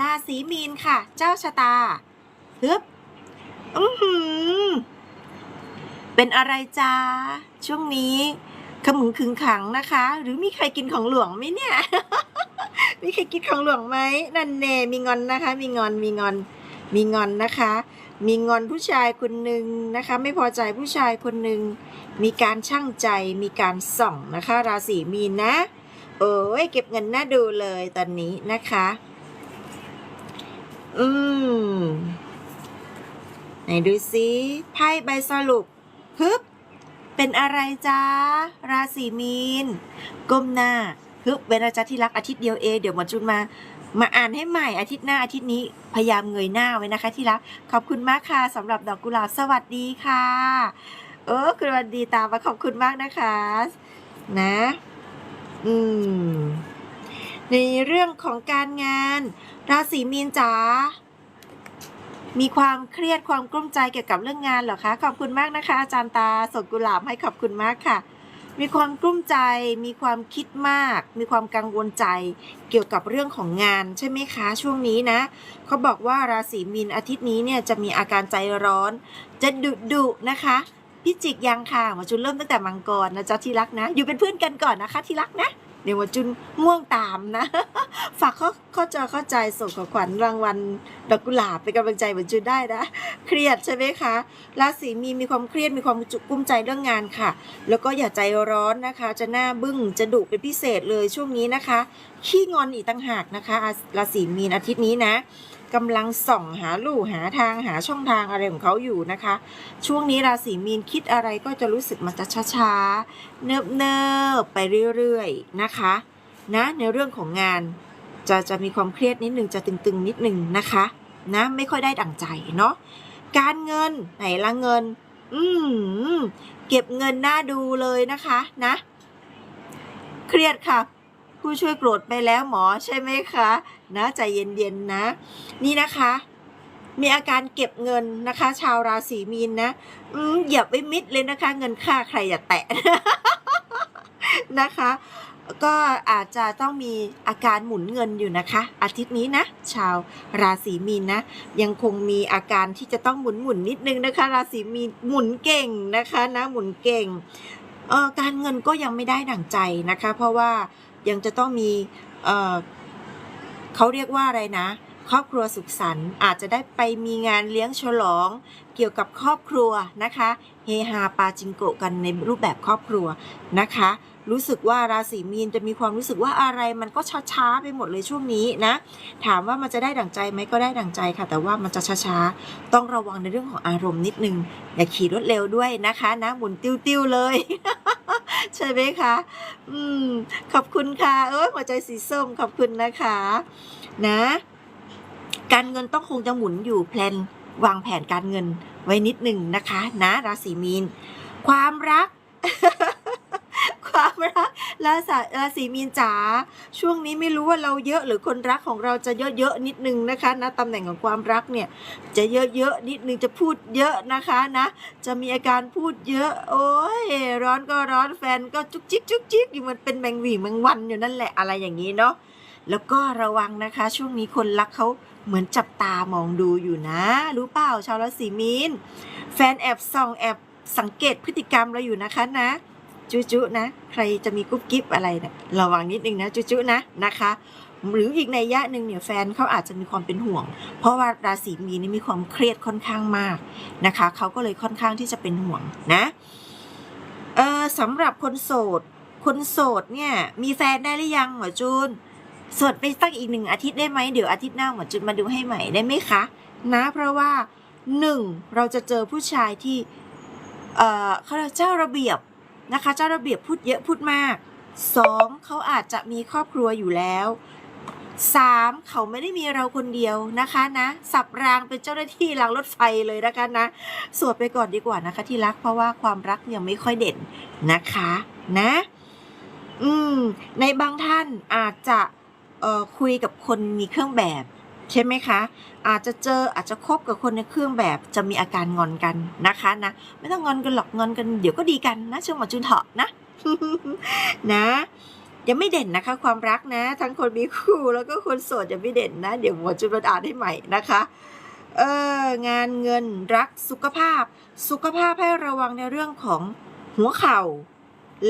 ราศีมีนค่ะ เจ้าชะตาฮึบอือหือ เป็นอะไรจ้าช่วงนี้ขมึงขึงขังนะคะ หรือมีใครกินของหลวงไหมเนี่ย มีใครกินของหลวงไหมนั่นเน่มีงอนนะคะ มีงอนมีงอน มีงอนนะคะ มีงอนผู้ชายคนหนึ่งนะคะ ไม่พอใจผู้ชายคนหนึ่งมีการช่างใจมีการส่องนะคะ ราศีมีนนะ โอ้ยเก็บเงินน่าดูเลยตอนนี้นะคะ อืมไหนดูซิไพ่ใบสรุปฮึบเป็นอะไรจ้าราศีมีน ก้มหน้าฮึบเป็นอาจารย์ที่รักอาทิตย์เดียวเองเดี๋ยวหมอจุนมามาอ่านให้ใหม่อาทิตย์หน้าอาทิตย์นี้พยายามเงยหน้าไว้นะคะ ที่รักขอบคุณมากค่ะสำหรับดอกกุหลาบสวัสดีค่ะ เออคุณวันดีตามมาขอบคุณมากนะคะ นะ อืม ในเรื่องของการงาน ราศีมีนจ๋ามีความเครียดความกลุ้มใจเกี่ยวกับเรื่องงานเหรอคะ ขอบคุณมากนะคะ อาจารย์ตาส่งกุหลาบให้ขอบคุณมากค่ะ มีความกลุ้มใจ มีความคิดมาก มีความกังวลใจ เกี่ยวกับเรื่องของงานใช่ไหมคะ ช่วงนี้นะเขาบอกว่าราศีมีนอาทิตย์นี้เนี่ยจะมีอาการใจร้อน จะดุดุนะคะพิจิกยังค่ะมอจุนเริ่มตั้งแต่มังกรนะจ๊ะที่รักนะ อยู่เป็นเพื่อนกันก่อนนะคะที่รักนะ เดี๋ยวว่าจุนม่วงตามนะ ฝากเข้าเข้าใจเข้าใจส่งของขวัญรางวัลดอกกุหลาบเป็นกำลังใจเหมือนจุนได้นะ เครียดใช่ไหมคะ ราศีมีมีความเครียดมีความจุกกุ้มใจเรื่องงานค่ะ แล้วก็อย่าใจร้อนนะคะ จะหน้าบึ้งจะดุเป็นพิเศษเลยช่วงนี้นะคะ ขี้งอนอีกต่างหากนะคะ ราศีมีนอาทิตย์นี้นะ กำลังส่องหาลู่หาทางหาช่องทางอะไรของเขาอยู่นะคะ ช่วงนี้ราศีมีนคิดอะไรก็จะรู้สึกมันจะช้าๆ เนิบๆ ไปเรื่อยๆ นะคะ นะ ในเรื่องของงานจะจะมีความเครียดนิดนึงจะตึงๆ นิดนึงนะคะ นะ ไม่ค่อยได้ดั่งใจเนาะ การเงินไหนละเงิน อืมเก็บเงินหน้าดูเลยนะคะนะ เครียดค่ะ ผู้ช่วยโกรธไปแล้วหมอใช่ไหมคะ นะใจเย็นๆนะ นี่นะคะ มีอาการเก็บเงินนะคะ ชาวราศีมีนนะอืมอย่าไปมิดเลยนะคะ เงินค่าใครอย่าแตะนะคะ ก็อาจจะต้องมีอาการหมุนเงินอยู่นะคะ อาทิตย์นี้นะ ชาวราศีมีนนะ ยังคงมีอาการที่จะต้องหมุนหมุนนิดนึงนะคะ ราศีมีนหมุนเก่งนะคะนะหมุนเก่งการเงินก็ยังไม่ได้ดั่งใจนะคะ เพราะว่ายังจะต้องมี เขาเรียกว่าอะไรนะ ครอบครัวสุขสันต์อาจจะได้ไปมีงานเลี้ยงฉลอง เกี่ยวกับครอบครัวนะคะเฮฮาปาจิงโกะกันในรูปแบบครอบครัวนะคะ รู้สึกว่าราศีมีนจะมีความรู้สึกว่าอะไรมันก็ช้าๆไปหมดเลยช่วงนี้นะ ถามว่ามันจะได้ดั่งใจไหมก็ได้ดั่งใจค่ะ แต่ว่ามันจะช้าๆต้องระวังในเรื่องของอารมณ์นิดนึงอย่าขี่รถเร็วด้วยนะคะนะหมุนติ้วๆเลย ใช่ไหมคะ อืม ขอบคุณค่ะ เออหัวใจสีส้มขอบคุณนะคะ นะ การเงินต้องคงจะหมุนอยู่แพลนวางแผนการเงินไว้นิดหนึ่งนะคะ นะ ราศีมีน ความรัก ความรักราศีราศีมีนจ๋าช่วงนี้ไม่รู้ว่าเราเยอะหรือคนรักของเราจะเยอะๆนิดนึงนะคะนะตำแหน่งของความรักเนี่ยจะเยอะๆนิดนึงจะพูดเยอะนะคะนะ จะมีอาการพูดเยอะ โอ้ยร้อนก็ร้อนแฟนก็จุกจิกจุกจิกอยู่มันเป็นแมงหวีแมงวันอยู่นั่นแหละอะไรอย่างนี้เนาะแล้วก็ระวังนะคะ ช่วงนี้คนรักเขาเหมือนจับตามองดูอยู่นะ รู้เปล่าชาวราศีมีน แฟนแอบส่องแอบสังเกตพฤติกรรมเราอยู่นะคะนะ จุจุนะ ใครจะมีกุ๊บกิ๊บอะไรเนะี่ยระวังนิดนึงนะจุจุนะนะคะ หรืออีกในยะหนึ่งเนี่ยแฟนเขาอาจจะมีความเป็นห่วง เพราะว่าราศีมีนี่มีความเครียดค่อนข้างมากนะคะเขาก็เลยค่อนข้างที่จะเป็นห่วงนะเออสำหรับคนโสด คนโสดเนี่ยมีแฟนได้หรือยังหมอจูนโสดไปตั้งอีกหนึ่งอาทิตย์ได้ไหมเดี๋ยวอาทิตย์หน้าหมอจูนมาดูให้ใหม่ได้ไหมคะนะเพราะว่าหนึ่งเราจะเจอผู้ชายที่ เอ่อเขาเจ้าระเบียบ นะคะ เจ้าระเบียบพูดเยอะพูดมากสองเขาอาจจะมีครอบครัวอยู่แล้วสามเขาไม่ได้มีเราคนเดียวนะคะนะสับรางเป็นเจ้าหน้าที่รางรถไฟเลยนะคะนะสวดไปก่อนดีกว่านะคะ ที่รักเพราะว่าความรักยังไม่ค่อยเด่นนะคะนะ อืมในบางท่านอาจจะเอ่อคุยกับคนมีเครื่องแบบ ใช่ไหมคะ อาจจะเจออาจจะคบกับคนในเครื่องแบบจะมีอาการงอนกันนะคะนะ ไม่ต้องงอนกันหรอกงอนกันเดี๋ยวก็ดีกันนะเชื่อหมอจุนเถาะนะ นะยังไม่เด่นนะคะ ความรักนะ ทั้งคนมีคู่แล้วก็คนโสดยังไม่เด่นนะ เดี๋ยวหมอจุลอ่านให้ใหม่นะคะเอองานเงินรักสุขภาพ สุขภาพให้ระวังในเรื่องของหัวเข่า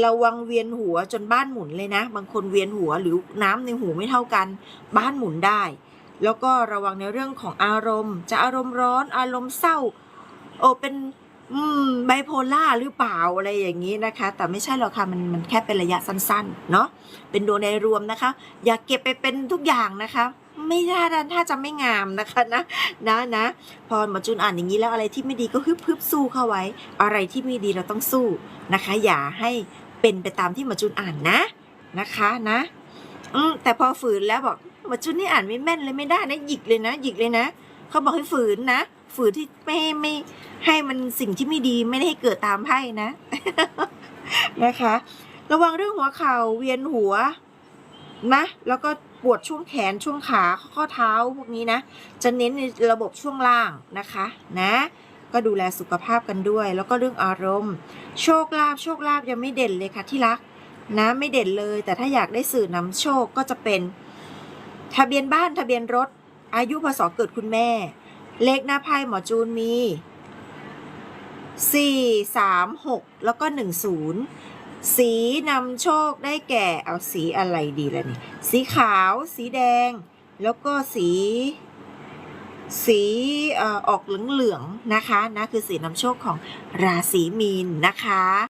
ระวังเวียนหัวจนบ้านหมุนเลยนะ บางคนเวียนหัวหรือน้ำในหูไม่เท่ากัน บ้านหมุนได้ แล้วก็ระวังในเรื่องของอารมณ์ จะอารมณ์ร้อนอารมณ์เศร้า โอเป็นไบโพล่าหรือเปล่าอะไรอย่างนี้นะคะ แต่ไม่ใช่หรอกค่ะมันมันแค่เป็นระยะสั้นๆ เนาะเป็นดวงในรวมนะคะ อย่าเก็บไปเป็นทุกอย่างนะคะ ไม่ได้ถ้าจะไม่งามนะคะนะนะนะพอหมาจุนอ่านอย่างนี้แล้วอะไรที่ไม่ดีก็ฮึบฮึบสู้เข้าไว้ อะไรที่ไม่ดีเราต้องสู้นะคะ อย่าให้เป็นไปตามที่หมาจุนอ่านนะนะคะนะ อืแต่พอฝืนแล้วบอก มาจุนนี่อ่านไม่แม่นเลยไม่ได้นะหยิกเลยนะหยิกเลยนะเขาบอกให้ฝืนนะฝืนที่ไม่ไม่ให้มันสิ่งที่ไม่ดีไม่ได้ให้เกิดตามไพ่นะ นะคะ ระวังเรื่องหัวเข่าเวียนหัวนะแล้วก็ปวดช่วงแขนช่วงขาข้อเท้าพวกนี้นะ จะเน้นในระบบช่วงล่างนะคะนะ ก็ดูแลสุขภาพกันด้วย แล้วก็เรื่องอารมณ์ โชคลาภโชคลาภยังไม่เด่นเลยค่ะที่รักนะไม่เด่นเลย แต่ถ้าอยากได้สื่อนำโชคก็จะเป็น ทะเบียนบ้านทะเบียนรถ อายุพศเกิดคุณแม่ เลขหน้าไพ่หมอจูนมี 4 3 6 แล้วก็ 10 สีนำโชคได้แก่เอาสีอะไรดีล่ะนี่ สีขาว สีแดง แล้วก็สี สีออออกเหลืองๆนะคะนะคือสีนำโชคของราศีมีนนะคะ